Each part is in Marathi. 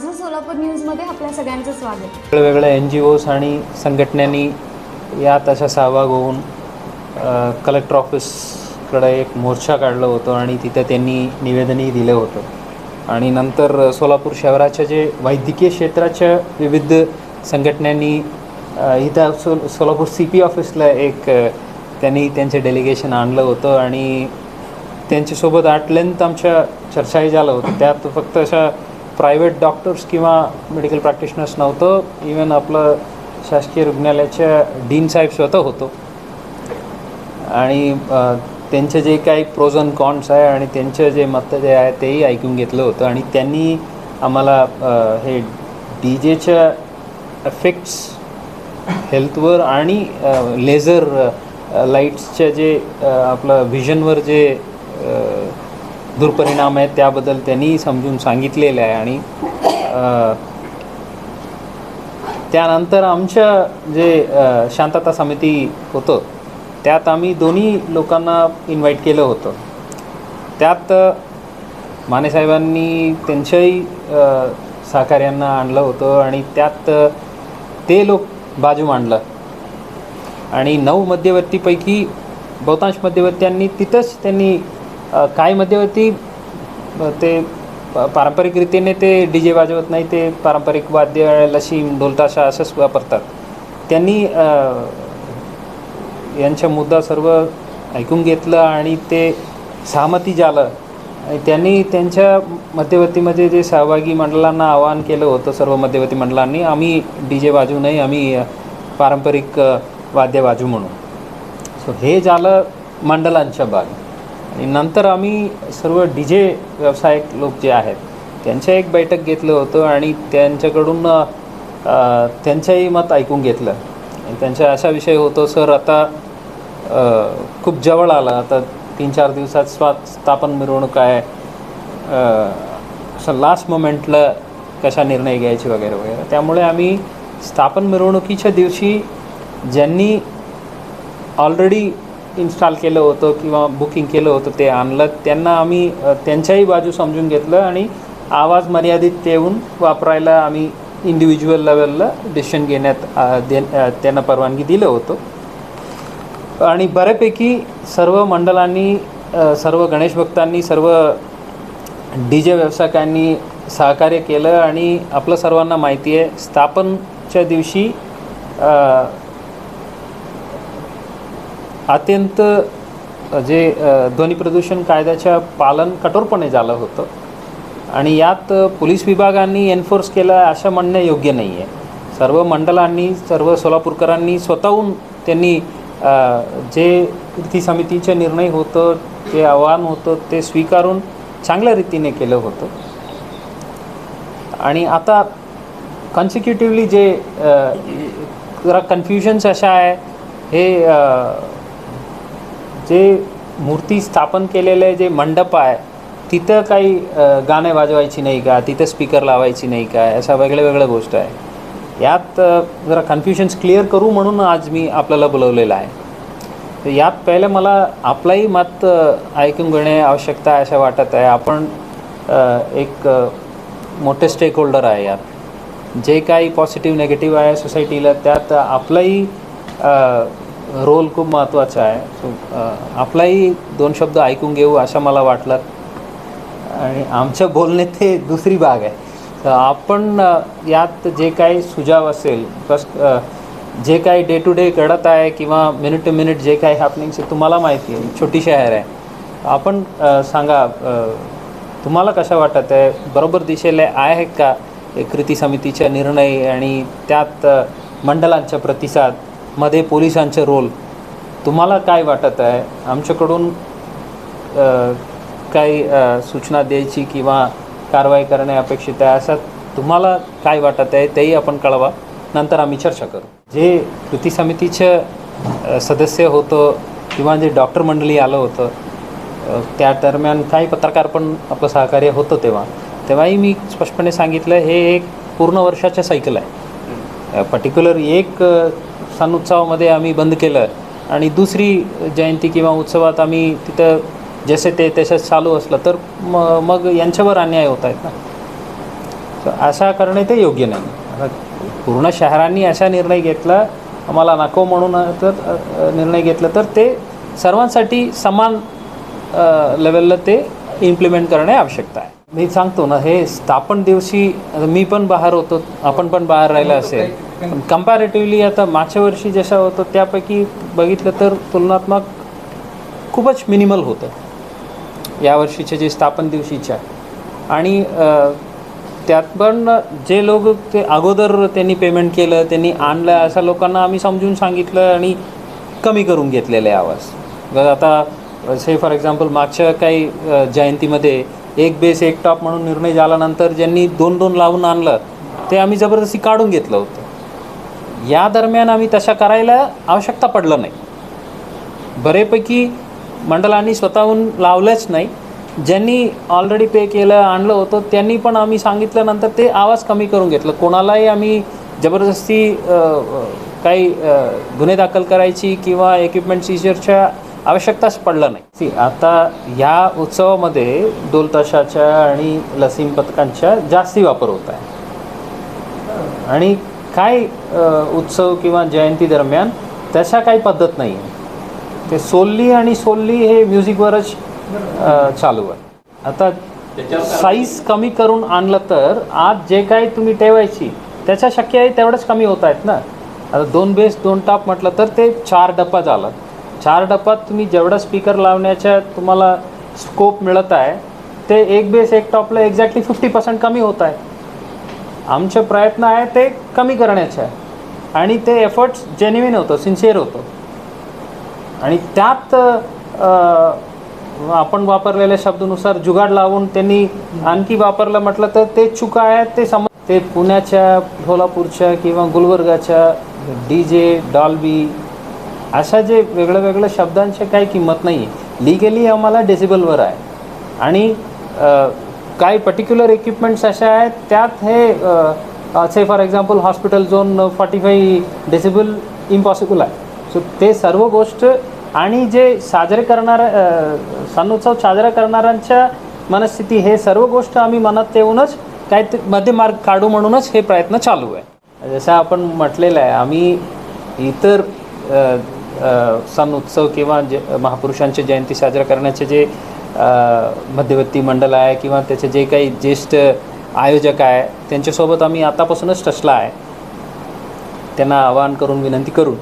माझं सोलापूर न्यूजमध्ये आपल्या सगळ्यांचं स्वागत. वेगवेगळ्या एन जी ओज आणि संघटनांनी यात अशा सहभाग होऊन अ, कलेक्टर ऑफिसकडे एक मोर्चा काढलं होतं आणि तिथं त्यांनी निवेदनही दिलं होतं. आणि नंतर सोलापूर शहराच्या जे वैद्यकीय क्षेत्राच्या विविध संघटनांनी अ, इथं सो सोलापूर सी पी ऑफिसला एक अ, त्यांनी त्यांचे डेलिगेशन आणलं होतं आणि त्यांच्यासोबत ॲट लेंथ आमच्या चर्चाही झालं होतं. त्यात फक्त अशा प्रायव्हेट डॉक्टर्स किंवा मेडिकल प्रॅक्टिशनर्स नव्हतं. इवन आपलं शासकीय रुग्णालयाच्या डीन साहेब स्वतः होतो. आणि त्यांचे जे काही प्रोज अँड कॉन्स आहे आणि त्यांचं जे मत जे आहे तेही ऐकून घेतलं होतं. आणि त्यांनी आम्हाला हे डी जेच्या इफेक्ट्स हेल्थवर आणि लेझर लाईट्सच्या जे आपलं व्हिजनवर जे दुर्परिणाम आहेत त्याबद्दल त्यांनी समजून सांगितलेलं आहे. आणि त्यानंतर आमच्या जे शांतता समिती होतं त्यात आम्ही दोन्ही लोकांना इन्व्हाइट केलं होतं. त्यात मानेसाहेबांनी त्यांच्याही सहकार्यांना आणलं होतं आणि त्यात ते लोक बाजू मांडलं. आणि नऊ मध्यवर्तीपैकी बहुतांश मध्यवर्त्यांनी तिथंच त्यांनी काही मध्यवर्ती ते पारंपरिक रीतीने ते डी जे वाजवत नाही ते पारंपरिक वाद्य लशीम ढोलताशा असंच वापरतात. त्यांनी यांच्या यांचा मुद्दा सर्व ऐकून घेतलं आणि ते सहमती झालं आणि त्यांनी त्यांच्या मध्यवर्तीमध्ये जे सहभागी मंडळांना आवाहन केलं होतं सर्व मध्यवर्ती मंडळांनी आम्ही डी जे वाजू नाही आम्ही पारंपरिक वाद्य वाजू म्हणून. सो हे झालं मंडळांच्या बाग आणि नंतर आम्ही सर्व डी जे व्यावसायिक लोक जे आहेत त्यांच्या एक बैठक घेतलं होतं आणि त्यांच्याकडून त्यांच्याही मत ऐकून घेतलं. आणि त्यांचा असा विषय होतो सर आता खूप जवळ आलं. आता तीन चार दिवसात स्वा स्थापन मिरवणूक आहे. असं लास्ट मोमेंटला कशा निर्णय घ्यायचे वगैरे वगैरे. त्यामुळे आम्ही स्थापन मिरवणुकीच्या दिवशी ज्यांनी ऑलरेडी इन्स्टॉल केलं होतं किंवा बुकिंग केलं होतं ते आणलं. त्यांना आम्ही त्यांच्याही बाजू समजून घेतलं आणि आवाज मर्यादित ठेवून वापरायला आम्ही इंडिव्हिज्युअल लेवलला डिसिशन घेण्यात दे त्यांना परवानगी दिलं होतं. आणि बऱ्यापैकी सर्व मंडळांनी सर्व गणेश भक्तांनी सर्व डी जे व्यावसायिकांनी सहकार्य केलं आणि आपलं सर्वांना माहिती आहे स्थापनच्या दिवशी अत्यंत जे ध्वनी प्रदूषण कायद्याच्या पालन कठोरपणे झालं होतं. आणि यात पोलीस विभागांनी एन्फोर्स केलं असं म्हणणं योग्य नाही आहे सर्व मंडळांनी सर्व सोलापूरकरांनी स्वतःहून त्यांनी जे कृती समितीचे निर्णय होतं ते आव्हान होतं ते स्वीकारून चांगल्या रीतीने केलं होतं. आणि आता कन्सिक्युटिवली जे जरा कन्फ्युजन्स अशा आहे हे जे मूर्ती स्थापन केलेले जे मंडप आहे तिथं काही गाणे वाजवायची नाही का? तिथं स्पीकर लावायची नाही का? अशा वेगळ्या वेगळ्या गोष्ट आहे. यात जरा कन्फ्युशन्स क्लिअर करू म्हणून आज मी आपल्याला बोलवलेलं आहे. तर यात पहिलं मला आपलाही मत ऐकून घेणे आवश्यकता आहे असं वाटत आहे. आपण एक मोठे स्टेक होल्डर आहे यात. जे काही पॉझिटिव्ह नेगेटिव्ह आहे सोसायटीला त्यात आपलंही रोल खूप महत्त्वाचा आहे. सो आपलाही दोन शब्द ऐकून घेऊ अशा मला वाटलं आणि आमच्या बोलणे ते दुसरी भाग आहे. तर आपण यात जे काही सुझाव असेल प्लस जे काही डे टू डे घडत आहे किंवा मिनिट टू मिनिट जे काही हॅपनिंग्स आहे तुम्हाला माहिती आहे. छोटी शहर आहे. आपण सांगा तुम्हाला कशा वाटत आहे? बरोबर दिशेला आहे का कृती समितीचा निर्णय आणि त्यात मंडलांचा मंडळांचा प्रतिसाद? मध्ये पोलिसांचे रोल तुम्हाला काय वाटत आहे? आमच्याकडून काही सूचना द्यायची किंवा कारवाई करणे अपेक्षित आहे असं तुम्हाला काय वाटत आहे तेही आपण कळवा. नंतर आम्ही चर्चा करू. जे कृती समितीचं सदस्य होतं किंवा जे डॉक्टर मंडळी आलं होतं त्या दरम्यान काही पत्रकार पण आपलं सहकार्य होतं तेव्हा. तेव्हाही मी स्पष्टपणे सांगितलं हे एक पूर्ण वर्षाचं सायकल आहे. पर्टिक्युलर एक सण उत्सवामध्ये आम्ही बंद केलं. आणि दुसरी जयंती किंवा उत्सवात आम्ही तिथं जसे ते तसंच चालू असलं तर म मग यांच्यावर अन्याय होत आहेत ना. तर करणे ते योग्य नाही. पूर्ण शहरांनी असा निर्णय घेतला आम्हाला नको म्हणून तर निर्णय घेतला तर ते सर्वांसाठी समान लेवलला ते इम्प्लिमेंट करणे आवश्यकता आहे. मी सांगतो ना हे स्थापन दिवशी मी पण बाहेर होतो आपण पण बाहेर राहिलं असेल. कम्पॅरेटिव्हली आता मागच्या वर्षी जशा होतं त्यापैकी बघितलं तर तुलनात्मक खूपच मिनिमल होतं. यावर्षीचे जे स्थापन दिवशीच्या. आणि त्यात पण जे लोक ते अगोदर त्यांनी पेमेंट केलं त्यांनी आणलं अशा लोकांना आम्ही समजून सांगितलं आणि कमी करून घेतलेले आवाज. आता से फॉर एक्झाम्पल मागच्या काही जयंतीमध्ये एक बेस एक टॉप म्हणून निर्णय झाल्यानंतर ज्यांनी दोन दोन लावून आणलं ते आम्ही जबरदस्ती काढून घेतलं होतं. या दरम्यान आम्ही तशा करायला आवश्यकता पडलं नाही. बरेपैकी मंडळांनी स्वतःहून लावलंच नाही. ज्यांनी ऑलरेडी पे केलं आणलं होतं त्यांनी पण आम्ही सांगितल्यानंतर ते आवाज कमी करून घेतलं. कोणालाही आम्ही जबरदस्ती काही गुन्हे दाखल करायची किंवा इक्विपमेंट सीजरच्या आवश्यकताच पडलं नाही. ती आता या उत्सवामध्ये डोलताशाच्या आणि लसीम पथकांच्या जास्ती वापर होत आहे. आणि काय उत्सव किंवा जयंती दरम्यान तशा काही पद्धत नाही. आहे ते सोल्ली आणि सोल्ली हे म्युझिकवरच चालू आहे. आता साईज कमी करून आणलं तर आज जे काही तुम्ही ठेवायची त्याच्या शक्य आहे तेवढंच कमी होत आहेत ना. आता दोन बेस दोन टाप म्हटलं तर ते चार डब्बा झालं. चार डब्यात तुम्ही जेवढं स्पीकर लावण्याच्या तुम्हाला स्कोप मिळत आहे ते एक बेस एक टॉपला एक्झॅक्टली फिफ्टी पर्सेंट कमी होत आहे. आमचे प्रयत्न आहे ते कमी करण्याचे. आहे आणि ते एफर्ट्स जेन्युइन होतं सिन्सिअर होतं. आणि त्यात आपण वापरलेल्या शब्दानुसार जुगाड लावून त्यांनी आणखी वापरलं म्हटलं तर ते चुका आहेत ते सम ते पुण्याच्या सोलापूरच्या किंवा गुलबर्गाच्या डी जे डॉल्बी अशा जे वेगळ्या वेगळ्या शब्दांची काही किंमत नाही आहे लिगली आम्हाला डेसिबलवर आहे. आणि काही पर्टिक्युलर इक्विपमेंट्स अशा आहेत त्यात हे say for example hospital zone forty five decibel impossible आहे. सो ते सर्व गोष्ट आणि जे साजरे करणाऱ्या सणोत्सव सण उत्सव साजरा करणाऱ्यांच्या मनस्थिती हे सर्व गोष्ट आम्ही मनात ठेवूनच काय ते मध्यमार्ग काढू म्हणूनच हे प्रयत्न चालू आहे. जसं आपण म्हटलेलं आहे आम्ही इतर सण उत्सव किंवा जे महापुरुषांची जयंती साजरा करण्याचे जे मध्यवर्ती मंडळ आहे किंवा त्याचे जे काही ज्येष्ठ आयोजक आहे त्यांच्यासोबत आम्ही आतापासूनच टचला आहे. त्यांना आवाहन करून विनंती करून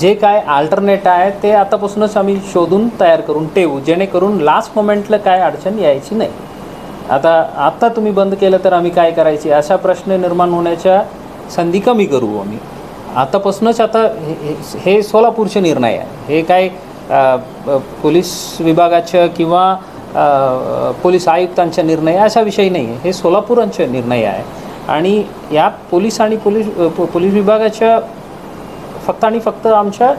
जे काय आल्टरनेट आहे ते आतापासूनच आम्ही शोधून तयार करून ठेवू जेणेकरून लास्ट मोमेंटला काय अडचण यायची नाही. आता आत्ता तुम्ही बंद केलं तर आम्ही काय करायची? असा प्रश्न निर्माण होण्याच्या संधी कमी करू आम्ही. आतापासूनच आता हे हे- सोलापूरचे निर्णय आहे. हे काय पोलीस विभागाच्या किंवा पोलीस आयुक्तांचा निर्णय असा विषय नाही आहे हे सोलापूरांचे निर्णय आहे. आणि यात पोलीस आणि पोलीस पोलीस विभागाच्या फक्त आणि फक्त आमच्या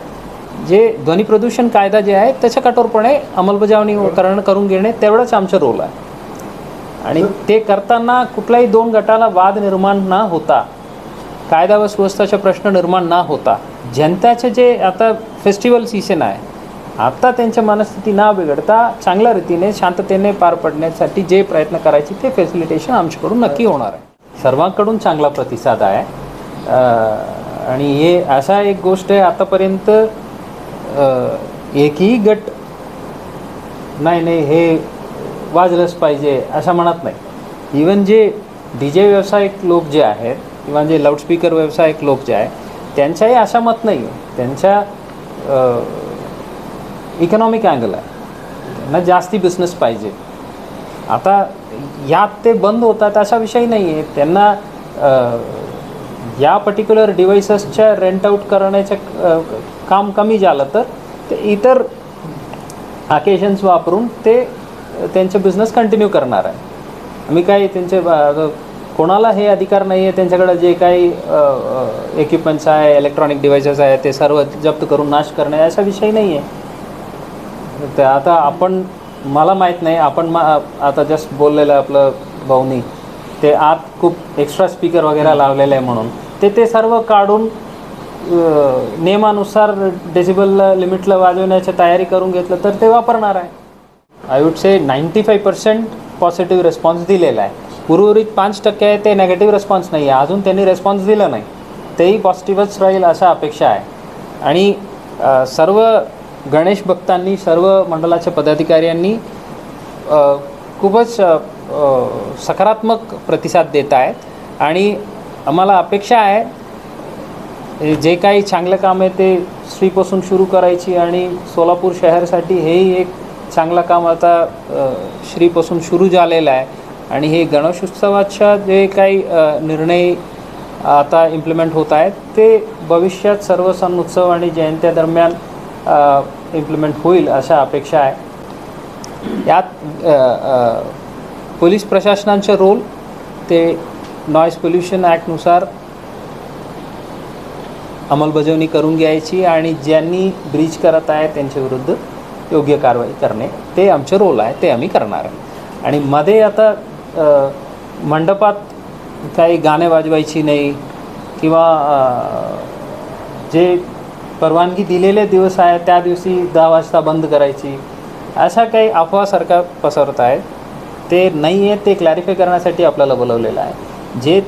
जे ध्वनी प्रदूषण कायदा जे आहे त्याच्या कठोरपणे अंमलबजावणी करण करून घेणे तेवढंच आमचं रोल आहे. आणि ते करताना कुठल्याही दोन गटाला वाद निर्माण न होता कायदा व सुव्यवस्थेचा प्रश्न निर्माण न होता जनताचे जे आता फेस्टिवल सीझन आहे आता त्यांच्या मनस्थिती न बिघडता चांगल्या रीतीने शांततेने पार पडण्यासाठी जे प्रयत्न करायचे ते फॅसिलिटेशन आमच्याकडून नक्की होणार आहे. सर्वांकडून चांगला प्रतिसाद आहे. आणि हे असा एक गोष्ट आहे आतापर्यंत एकही गट नाही नाही हे वाजलंच पाहिजे असं म्हणत नाही. इवन जे डी जे व्यावसायिक लोक जे आहेत किंवा जे लाऊडस्पीकर व्यावसायिक लोक जे आहेत त्यांचाही असा मत नाही. आहे त्यांच्या इकॉनॉमिक अँगल आहे. त्यांना जास्ती बिझनेस पाहिजे. आता यात ते बंद होतात असा विषय नाही आहे त्यांना या पर्टिक्युलर डिव्हाइसेसच्या रेंट आऊट करण्याचं काम कमी झालं तर ते इतर अकेशन्स वापरून ते त्यांचे बिझनेस कंटिन्यू करणार आहे. आम्ही काही त्यांचे कोणाला हे अधिकार नाही आहे त्यांच्याकडे जे काही इक्विपमेंट्स आहे इलेक्ट्रॉनिक डिव्हाइसेस आहे ते सर्व जप्त करून नाश करणे असा विषय नाही आहे तर आता आपण मला माहीत नाही आपण मा आता जस्ट बोललेलं आपलं भाऊनी ते आत खूप एक्स्ट्रा स्पीकर वगैरे लावलेले आहे म्हणून. ते ते सर्व काढून नियमानुसार डेसिबल लिमिटला वाजवण्याची तयारी करून घेतलं तर ते वापरणार आहे. I would say ninety five percent positive response दिलेला आहे. उर्वरित पाच टक्के आहे ते नेगेटिव्ह रिस्पॉन्स नाही आहे अजून त्यांनी रिस्पॉन्स दिला नाही. तेही पॉझिटिव्हच राहील अशा अपेक्षा आहे. आणि सर्व गणेश भक्तांनी सर्व मंडळाच्या पदाधिकाऱ्यांनी खूपच सकारात्मक प्रतिसाद देत आहेत. आणि आम्हाला अपेक्षा आहे हे जे काही चांगलं काम आहे ते श्रीपासून सुरू करायची आणि सोलापूर शहरासाठी हेही एक चांगलं काम आता श्रीपासून सुरू झालेलं आहे. आणि हे गणेश उत्सवाच्या जे काही निर्णय आता इम्प्लिमेंट होत आहेत ते भविष्यात सर्व सण उत्सव आणि जयंत्या दरम्यान इम्प्लिमेंट होईल अशा अपेक्षा आहे. यात पोलीस प्रशासनाचं रोल ते नॉईज पोल्युशन ॲक्टनुसार अंमलबजावणी करून घ्यायची आणि ज्यांनी ब्रीच करत आहे त्यांच्याविरुद्ध योग्य कारवाई करणे ते आमचे रोल आहे ते आम्ही करणार आहे. आणि मध्ये आता मंडपात काही गाणे वाजवायची नाही किंवा जे परवानगी दिलेले दिवस आहे त्या दिवशी दहा वाजता बंद करायची. अशा काही अफवा सरकार पसरत आहेत ते नाही आहे ते क्लॅरिफाय करण्यासाठी आपल्याला बोलवलेलं आहे. जे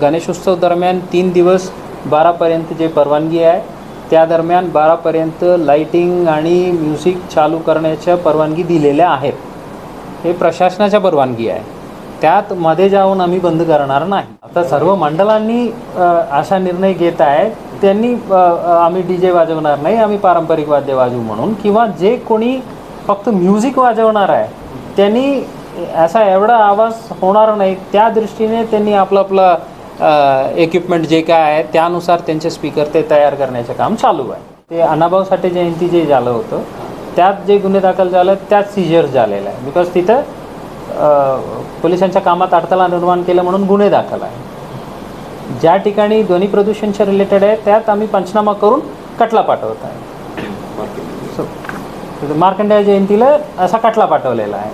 गणेशोत्सव दरम्यान तीन दिवस बारापर्यंत जे परवानगी आहे त्या दरम्यान बारापर्यंत लाईटिंग आणि म्युझिक चालू करण्याच्या परवानगी दिलेल्या आहेत. हे प्रशासनाच्या परवानगी आहे. त्यात मध्ये जाऊन आम्ही बंद करणार नाही. आता सर्व मंडळांनी असा निर्णय घेत आहेत त्यांनी आम्ही डी जे वाजवणार नाही आम्ही पारंपरिक वाद्य वाजवू म्हणून. किंवा जे कोणी फक्त म्युझिक वाजवणार आहे त्यांनी असा एवढा आवाज होणार नाही. त्या दृष्टीने त्यांनी आपलं आपलं इक्विपमेंट जे काय आहे त्यानुसार त्यांचे स्पीकर ते तयार करण्याचे काम चालू आहे. ते अनाभाऊ साठे जयंती जे झालं होतं त्यात जे गुन्हे दाखल झाले त्यात सिजर्स झालेलं आहे. बिकॉज तिथं पोलिसांच्या कामात अडथळा निर्माण केलं म्हणून गुन्हे दाखल आहे. ज्या ठिकाणी ध्वनी प्रदूषणच्या रिलेटेड आहे त्यात आम्ही पंचनामा करून कटला पाठवत आहे. सो मार्कंडेय जयंतीला असा कटला पाठवलेला आहे.